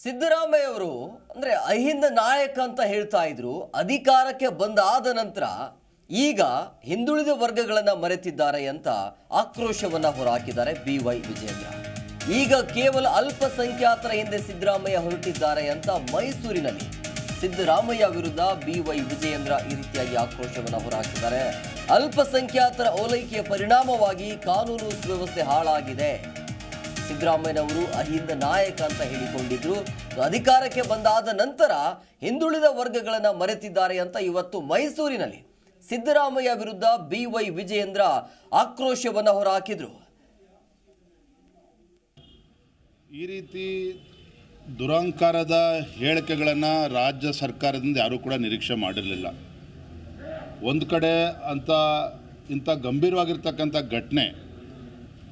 ಸಿದ್ದರಾಮಯ್ಯ ಅವರು ಅಂದ್ರೆ ಅಹಿಂದ ನಾಯಕ ಅಂತ ಹೇಳ್ತಾ ಇದ್ರು, ಅಧಿಕಾರಕ್ಕೆ ಬಂದಾದ ನಂತರ ಈಗ ಹಿಂದುಳಿದ ವರ್ಗಗಳನ್ನು ಮರೆತಿದ್ದಾರೆ ಅಂತ ಆಕ್ರೋಶವನ್ನು ಹೊರಹಾಕಿದ್ದಾರೆ ಬಿ ವೈ ವಿಜೇಂದ್ರ ಈಗ ಕೇವಲ ಅಲ್ಪಸಂಖ್ಯಾತರ ಹಿಂದೆ ಸಿದ್ದರಾಮಯ್ಯ ಹೊರಟಿದ್ದಾರೆ ಅಂತ ಮೈಸೂರಿನಲ್ಲಿ ಸಿದ್ದರಾಮಯ್ಯ ವಿರುದ್ಧ ಬಿ ವೈ ವಿಜಯೇಂದ್ರ ಈ ರೀತಿಯಾಗಿ ಆಕ್ರೋಶವನ್ನು ಹೊರಹಾಕಿದ್ದಾರೆ ಅಲ್ಪಸಂಖ್ಯಾತರ ಓಲೈಕೆಯ ಪರಿಣಾಮವಾಗಿ ಕಾನೂನು ಸುವ್ಯವಸ್ಥೆ ಹಾಳಾಗಿದೆ. ಸಿದ್ದರಾಮಯ್ಯನವರು ಅಹಿಂದ ನಾಯಕ ಅಂತ ಹೇಳಿಕೊಂಡಿದ್ರು. ಅಧಿಕಾರಕ್ಕೆ ಬಂದಾದ ನಂತರ ಹಿಂದುಳಿದ ವರ್ಗಗಳನ್ನ ಮರೆತಿದ್ದಾರೆ ಅಂತ ಇವತ್ತು ಮೈಸೂರಿನಲ್ಲಿ ಸಿದ್ದರಾಮಯ್ಯ ವಿರುದ್ಧ ಬಿ ವೈ ವಿಜಯೇಂದ್ರ ಆಕ್ರೋಶವನ್ನ ಹೊರಹಾಕಿದ್ರು. ಈ ರೀತಿ ದುರಂಕಾರದ ಹೇಳಿಕೆಗಳನ್ನು ರಾಜ್ಯ ಸರ್ಕಾರದಿಂದ ಯಾರೂ ಕೂಡ ನಿರೀಕ್ಷೆ ಮಾಡಿರಲಿಲ್ಲ. ಒಂದು ಕಡೆ ಅಂತ ಇಂಥ ಗಂಭೀರವಾಗಿರ್ತಕ್ಕಂಥ ಘಟನೆ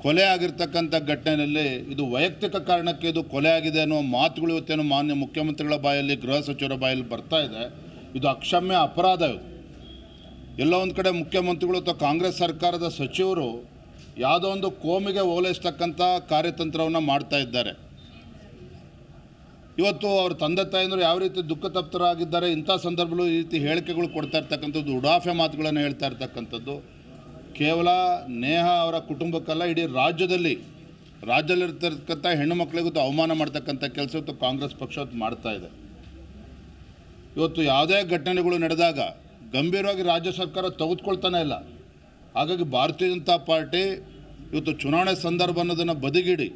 ಕೊಲೆ ಆಗಿರ್ತಕ್ಕಂಥ ಘಟನೆಯಲ್ಲಿ ಇದು ವೈಯಕ್ತಿಕ ಕಾರಣಕ್ಕೆ ಇದು ಕೊಲೆ ಆಗಿದೆ ಅನ್ನೋ ಮಾತುಗಳು ಇವತ್ತೇನು ಮಾನ್ಯ ಮುಖ್ಯಮಂತ್ರಿಗಳ ಬಾಯಲ್ಲಿ, ಗೃಹ ಸಚಿವರ ಬಾಯಲ್ಲಿ ಬರ್ತಾ ಇದೆ. ಇದು ಅಕ್ಷಮ್ಯ ಅಪರಾಧ ಇದು. ಎಲ್ಲೋ ಒಂದು ಕಡೆ ಮುಖ್ಯಮಂತ್ರಿಗಳು ಅಥವಾ ಕಾಂಗ್ರೆಸ್ ಸರ್ಕಾರದ ಸಚಿವರು ಯಾವುದೋ ಒಂದು ಕೋಮಿಗೆ ಓಲೈಸ್ತಕ್ಕಂಥ ಕಾರ್ಯತಂತ್ರವನ್ನು ಮಾಡ್ತಾ ಇದ್ದಾರೆ. ಇವತ್ತು ಅವ್ರ ತಂದೆ ತಾಯಂದರು ಯಾವ ರೀತಿ ದುಃಖ ತಪ್ತರಾಗಿದ್ದಾರೆ, ಇಂಥ ಸಂದರ್ಭಗಳು ಈ ರೀತಿ ಹೇಳಿಕೆಗಳು ಕೊಡ್ತಾ ಇರ್ತಕ್ಕಂಥದ್ದು, ಉಡಾಫೆ ಮಾತುಗಳನ್ನು ಹೇಳ್ತಾ ಇರ್ತಕ್ಕಂಥದ್ದು. ಕೇವಲ ನೇಹ ಅವರ ಕುಟುಂಬಕ್ಕಲ್ಲ, ಇಡೀ ರಾಜ್ಯದಲ್ಲಿ ರಾಜ್ಯದಲ್ಲಿರ್ತಕ್ಕಂಥ ಹೆಣ್ಣು ಮಕ್ಕಳಿಗೂ ಅವಮಾನ ಮಾಡ್ತಕ್ಕಂಥ ಕೆಲಸ ಇವತ್ತು ಕಾಂಗ್ರೆಸ್ ಪಕ್ಷ ಮಾಡ್ತಾ ಇದೆ. ಇವತ್ತು ಯಾವುದೇ ಘಟನೆಗಳು ನಡೆದಾಗ ಗಂಭೀರವಾಗಿ ರಾಜ್ಯ ಸರ್ಕಾರ ತೆಗೆದುಕೊಳ್ತಾನೆ ಇಲ್ಲ. ಹಾಗಾಗಿ ಭಾರತೀಯ ಜನತಾ ಪಾರ್ಟಿ ಇವತ್ತು ಚುನಾವಣೆ ಸಂದರ್ಭ ಅನ್ನೋದನ್ನು ಬದಿಗಿಡಿ,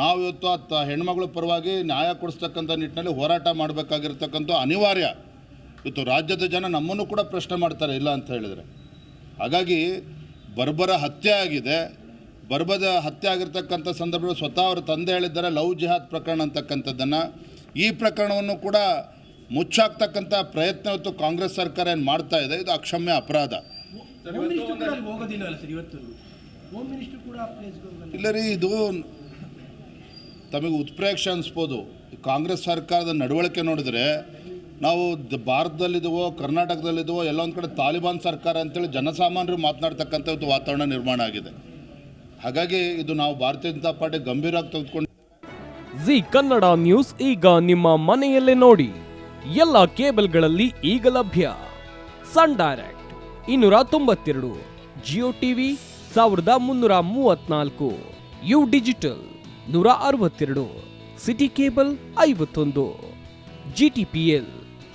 ನಾವು ಇವತ್ತು ಆ ಹೆಣ್ಮಗಳ ಪರವಾಗಿ ನ್ಯಾಯ ಕೊಡಿಸ್ತಕ್ಕಂಥ ನಿಟ್ಟಿನಲ್ಲಿ ಹೋರಾಟ ಮಾಡಬೇಕಾಗಿರ್ತಕ್ಕಂಥ ಅನಿವಾರ್ಯ ಇವತ್ತು ರಾಜ್ಯದ ಜನ ನಮ್ಮನ್ನು ಕೂಡ ಪ್ರಶ್ನೆ ಮಾಡ್ತಾರೆ, ಇಲ್ಲ ಅಂತ ಹೇಳಿದರೆ. ಹಾಗಾಗಿ ಬರ್ಬರ ಹತ್ಯೆ ಆಗಿದೆ. ಬರ್ಬದ ಹತ್ಯೆ ಆಗಿರ್ತಕ್ಕಂಥ ಸಂದರ್ಭದಲ್ಲಿ ಸ್ವತಃ ಅವರ ತಂದೆ ಹೇಳಿದ್ದಾರೆ ಲವ್ ಜಿಹಾದ್ ಪ್ರಕರಣ ಅಂತಕ್ಕಂಥದ್ದನ್ನು. ಈ ಪ್ರಕರಣವನ್ನು ಕೂಡ ಮುಚ್ಚಾಕ್ತಕ್ಕಂಥ ಪ್ರಯತ್ನ ಇವತ್ತು ಕಾಂಗ್ರೆಸ್ ಸರ್ಕಾರ ಏನು ಮಾಡ್ತಾ ಇದೆ ಇದು ಅಕ್ಷಮ್ಯ ಅಪರಾಧ. ಇಲ್ಲ ರೀ ಇದು ತಮಗೆ ಉತ್ಪ್ರೇಕ್ಷೆ ಅನಿಸ್ಬೋದು. ಕಾಂಗ್ರೆಸ್ ಸರ್ಕಾರದ ನಡವಳಿಕೆ ನೋಡಿದರೆ ನಾವು ಭಾರತದಲ್ಲಿದ್ದೀವೋ ಕರ್ನಾಟಕದಲ್ಲಿದ್ದೀವೋ ಎಲ್ಲ ಒಂದು ಕಡೆ ತಾಲಿಬಾನ್ ಸರ್ಕಾರ ಅಂತೇಳಿ ಜನಸಾಮಾನ್ಯರು ಮಾತನಾಡ್ತಕ್ಕಂಥ ಒಂದು ವಾತಾವರಣ ನಿರ್ಮಾಣ ಆಗಿದೆ. ಹಾಗಾಗಿ ಇದು ನಾವು ಭಾರತೀಯ ಜನತಾ ಪಾರ್ಟಿ ಗಂಭೀರವಾಗಿ ತೆಗೆದುಕೊಂಡು ಜಿ ಕನ್ನಡ ನ್ಯೂಸ್ ಈಗ ನಿಮ್ಮ ಮನೆಯಲ್ಲೇ ನೋಡಿ. ಎಲ್ಲ ಕೇಬಲ್ಗಳಲ್ಲಿ ಈಗ ಲಭ್ಯ. ಸನ್ ಡೈರೆಕ್ಟ್ ಇನ್ನೂರ ತೊಂಬತ್ತೆರಡು, ಜಿಯೋ ಟಿವಿ ಸಾವಿರದ ಮುನ್ನೂರ ಮೂವತ್ನಾಲ್ಕು, ಯು ಡಿಜಿಟಲ್ ನೂರ ಅರವತ್ತೆರಡು, ಸಿಟಿ ಕೇಬಲ್ ಐವತ್ತೊಂದು ಜಿಟಿಪಿಎಲ್